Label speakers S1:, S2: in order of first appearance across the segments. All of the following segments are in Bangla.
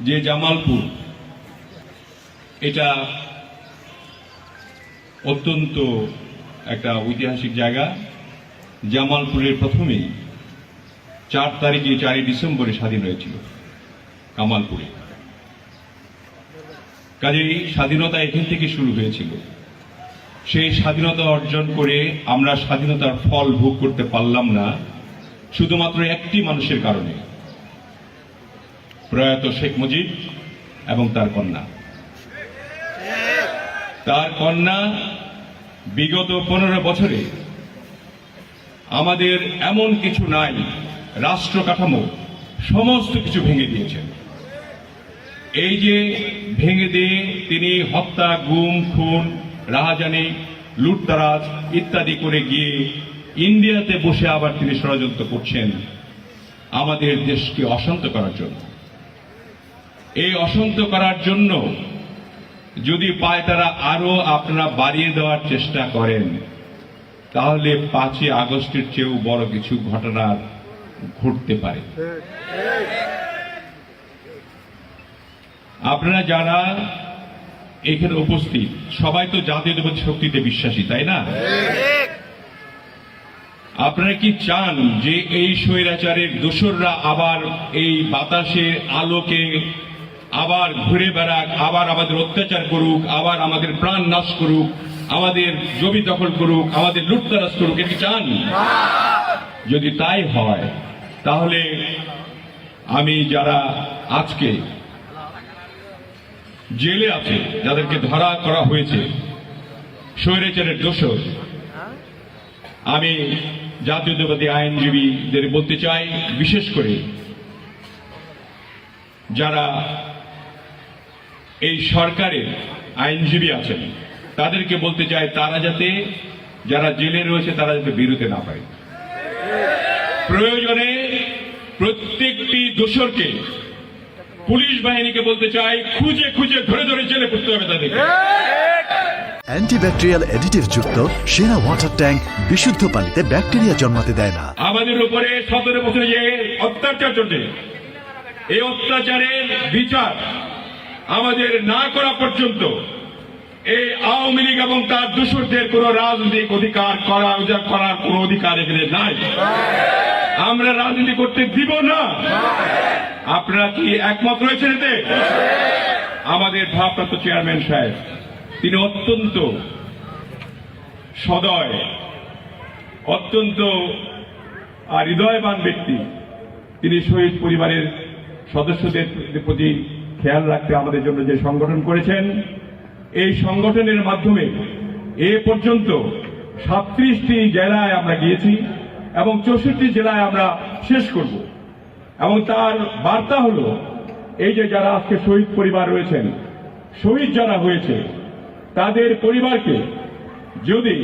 S1: যে জামালপুর, এটা অত্যন্ত একটা ঐতিহাসিক জায়গা। জামালপুরের প্রথমেই চার তারিখে চারই ডিসেম্বরে স্বাধীন হয়েছিল কামালপুরে। কাজেই স্বাধীনতা এখান থেকে শুরু হয়েছিল। সেই স্বাধীনতা অর্জন করে আমরা স্বাধীনতার ফল ভোগ করতে পারলাম না, শুধুমাত্র একটি মানুষের কারণে। প্রয়াত শেখ মুজিব এবং তার কন্যা। তার কন্যা বিগত পনেরো বছরে আমাদের এমন কিছু নাই, রাষ্ট্র কাঠামো, সমস্ত কিছু ভেঙে দিয়েছেন। এই যে ভেঙে দিয়ে তিনি হত্যা, গুম, খুন, রাহাজানি, লুটতারাজ ইত্যাদি করে গিয়ে ইন্ডিয়াতে বসে আবার তিনি ষড়যন্ত্র করছেন, আমাদের দেশকে অশান্ত করার জন্য। এই অশান্ত করার জন্য যদি পায় তারা আরও আপনারা বাড়িয়ে দেওয়ার চেষ্টা করেন, তাহলে পাঁচই আগস্টের চেয়েও বড় কিছু ঘটনা ঘটতে পারে। আপনারা যারা এখানে উপস্থিত, সবাই তো জাতীয়তাবাদী শক্তিতে বিশ্বাসী, তাই না? আপনারা কি চান যে এই স্বৈরাচারের দোসররা আবার এই বাতাসের আলোকে আবার ঘুরে বেড়াক, আবার আমাদের অত্যাচার করুক, আবার আমাদের প্রাণ নাশ করুক, আমাদের জমি দখল করুক, আমাদের লুটতারাজ করুক, এটা চান? যদি তাই হয়, তাহলে আমি যারা আজকে জেলে আছে, যাদেরকে ধরা করা হয়েছে, স্বৈরাচারের দোষর, আমি জাতীয়তাবাদী আইনজীবীদের বলতে চাই, বিশেষ করে যারা এই সরকারের আইনজীবী আছেন। তাদেরকে বলতে চাই তারা যাতে যারা জেলে রয়েছে তারা যাতে বেরোতে না পায় প্রয়োজনে প্রত্যেকটি দোষরকে পুলিশ বাহিনীকে বলতে চাই খুঁজে খুঁজে ধরে ধরে জেলে পড়তে হবে তাদেরকে।
S2: অ্যান্টিব্যাকটেরিয়াল অ্যাডিটিভ যুক্ত সেরা ওয়াটার ট্যাঙ্ক বিশুদ্ধ পানিতে ব্যাকটেরিয়া জন্মাতে দেয় না।
S1: আমাদের উপরে সতেরো বছরে যে অত্যাচার চলছে এই অত্যাচারের বিচার আমাদের না করা পর্যন্ত এই আওয়ামী লীগ এবং তার দূষরদের কোন রাজনৈতিক অধিকার করা করার কোন অধিকার এখানে নাই। আমরা রাজনীতি করতে দিব না। আপনারা কি একমত রয়েছেন এতে? আমাদের ভারপ্রাপ্ত চেয়ারম্যান সাহেব, তিনি অত্যন্ত সদয়, অত্যন্ত হৃদয়বান ব্যক্তি। তিনি শহীদ পরিবারের সদস্যদের প্রতি খেয়াল রাখতে আমাদের জন্য যে সংগঠন করেছেন, এই সংগঠনের মাধ্যমে এ পর্যন্ত সাতত্রিশটি জেলায় আমরা গিয়েছি এবং চৌষট্টি জেলায় আমরা শেষ করব। এবং তার বার্তা হলো, এই যে যারা আজকে শহীদ পরিবার রয়েছেন, শহীদ যারা হয়েছে, তাদের পরিবারকে যদি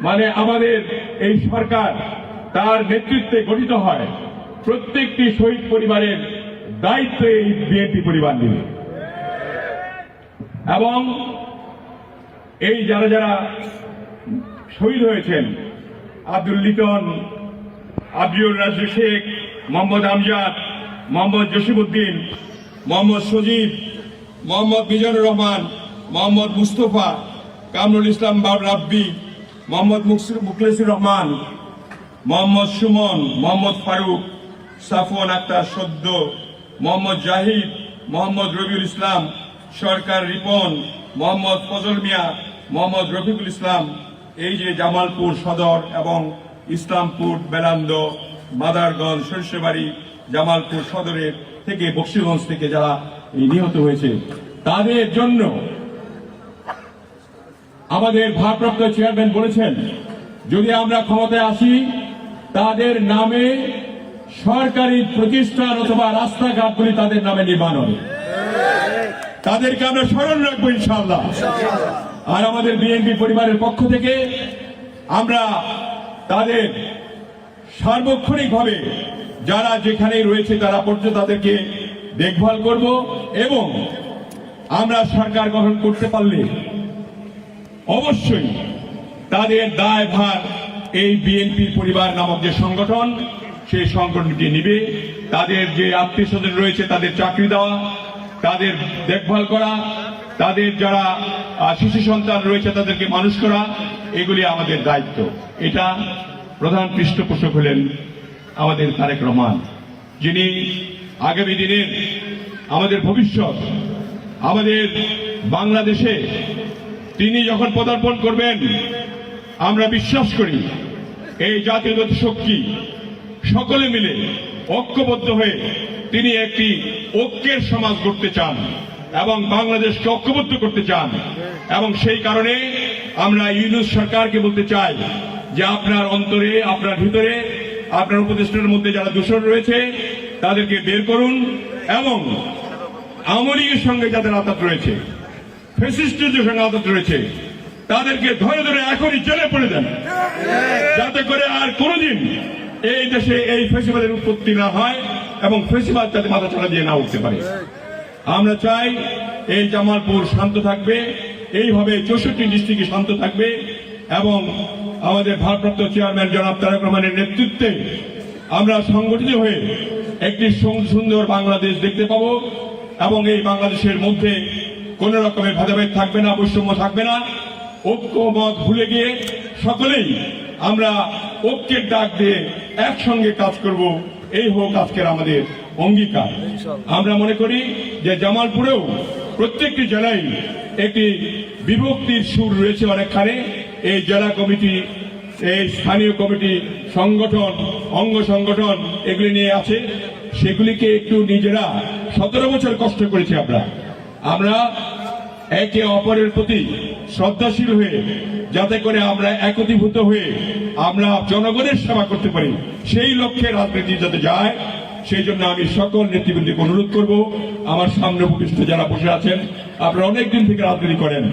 S1: মানে আমাদের এই সরকার তার নেতৃত্বে গঠিত হয়, প্রত্যেকটি শহীদ পরিবারের দায়িত্ব এই বিএনপি পরিবার নেবে এবং এই যারা যারা শহীদ হয়েছেন, আব্দুল লিটন আব্দুল রাজু শেখ, মোহাম্মদ আমজাদ, মোহাম্মদ জসিমুদ্দিন মোহাম্মদ সজীব, মোহাম্মদ মিজানুর রহমান, মোহাম্মদ মুস্তফা, কামরুল ইসলাম বাব রাব্বি, মোহাম্মদ মুখলেসুর রহমান, মোহাম্মদ সুমন, মোহাম্মদ ফারুক, সাফওয়ান আক্তার সদ্য মোহাম্মদ জাহিদ, মোহাম্মদ রবিউল ইসলাম, সরকার রিপন, মোহাম্মদ ফজল মিয়া, মোহাম্মদ রফিকুল ইসলাম, এই যে জামালপুর সদর এবং ইসলামপুর বেলান্দ, মাদারগঞ্জ সরিষাবাড়ি জামালপুর সদরের থেকে বক্সিগঞ্জ থেকে যারা নিহত হয়েছে, তাদের জন্য আমাদের ভারপ্রাপ্ত চেয়ারম্যান বলেছেন, যদি আমরা ক্ষমতায় আসি, তাদের নামে সরকারি প্রতিষ্ঠান অথবা রাস্তাঘাটগুলি তাদের নামে নির্মাণ হবে তাদেরকে আমরা স্মরণ রাখব ইনশাল্লাহ আর আমাদের বিএনপি পরিবারের পক্ষ থেকে আমরা তাদের সার্বক্ষণিকভাবে যারা যেখানে রয়েছে তারা পর্যন্ত তাদেরকে দেখভাল করব এবং আমরা সরকার গঠন করতে পারলে অবশ্যই তাদের দায় ভার এই বিএনপি পরিবার নামক যে সংগঠন সেই সংগঠনটি নিবে। তাদের যে আত্মীয় স্বজন রয়েছে, তাদের চাকরি দেওয়া, তাদের দেখভাল করা, তাদের যারা শিশু সন্তান রয়েছে, তাদেরকে মানুষ করা, এগুলি আমাদের দায়িত্ব। এটা প্রধান পৃষ্ঠপোষক হলেন আমাদের তারেক রহমান। যিনি আগামী দিনের আমাদের ভবিষ্যৎ, আমাদের বাংলাদেশে তিনি যখন পদার্পণ করবেন, আমরা বিশ্বাস করি, এই জাতীয়গত শক্তি সকলে মিলে ঐক্যবদ্ধ হয়ে তিনি একটি ঐক্যের সমাজ গড়তে চান এবং বাংলাদেশকে ঐক্যবদ্ধ করতে চান। এবং সেই কারণে আমরা ইউনুস সরকারকে বলতে চাই যে আপনার অন্তরে, আপনার ভিতরে, আপনার উপদেষ্টার মধ্যে যারা দূষণ রয়েছে, তাদেরকে বের করুন এবং আওয়ামী লীগের সঙ্গে যাদের আঘাত রয়েছে ফেসিস্টদের সঙ্গে আঘাত রয়েছে, তাদেরকে ধরে ধরে এখনই জেলে পড়ে দেন। যাতে করে আর কোনোদিন এই দেশে এই ফেসিবাদের উৎপত্তি না হয় এবং ফেসিবাদ যাতে মাথা ছাড়া দিয়ে না উঠতে পারে। আমরা চাই এই জামালপুর শান্ত থাকবে, এইভাবে চৌষট্টি ডিস্ট্রিক্টে শান্ত থাকবে এবং আমাদের ভারপ্রাপ্ত চেয়ারম্যান জনাব তারেক রহমানের নেতৃত্বে আমরা সংগঠিত হয়ে একটি সুন্দর বাংলাদেশ দেখতে পাবো এবং এই বাংলাদেশের মধ্যে কোন রকমের ভেদাভেদ থাকবে না, বৈষম্য থাকবে না। ঐক্য মত ভুলে গিয়ে সকলেই আমরা ঐক্যের ডাক দিয়ে একসঙ্গে কাজ করব, এই হোক আজকের আমাদের অঙ্গীকার। আমরা মনে করি যে জামালপুরেও প্রত্যেকটি জেলায় একটি বিভক্তির সুর রয়েছে অনেকখানে। এই জেলা কমিটি, এই স্থানীয় কমিটি, সংগঠন, অঙ্গ সংগঠন এগুলি নিয়ে আছে। সেগুলিকে একটু নিজেরা সতেরো বছর কষ্ট করেছি আমরা। আমরা একে অপরের প্রতি শ্রদ্ধাশীল হয়ে, যাতে করে আমরা একত্রীভূত হয়ে আমরা জনগণের সেবা করতে পারি। সেই লক্ষ্যে রাজনীতি যাতে যায়, সেই জন্য আমি সকল নেতৃবৃন্দকে অনুরোধ করব। আমার সামনে উপস্থিত যারা বসে আছেন, আপনারা অনেকদিন থেকে রাজনীতি করেন।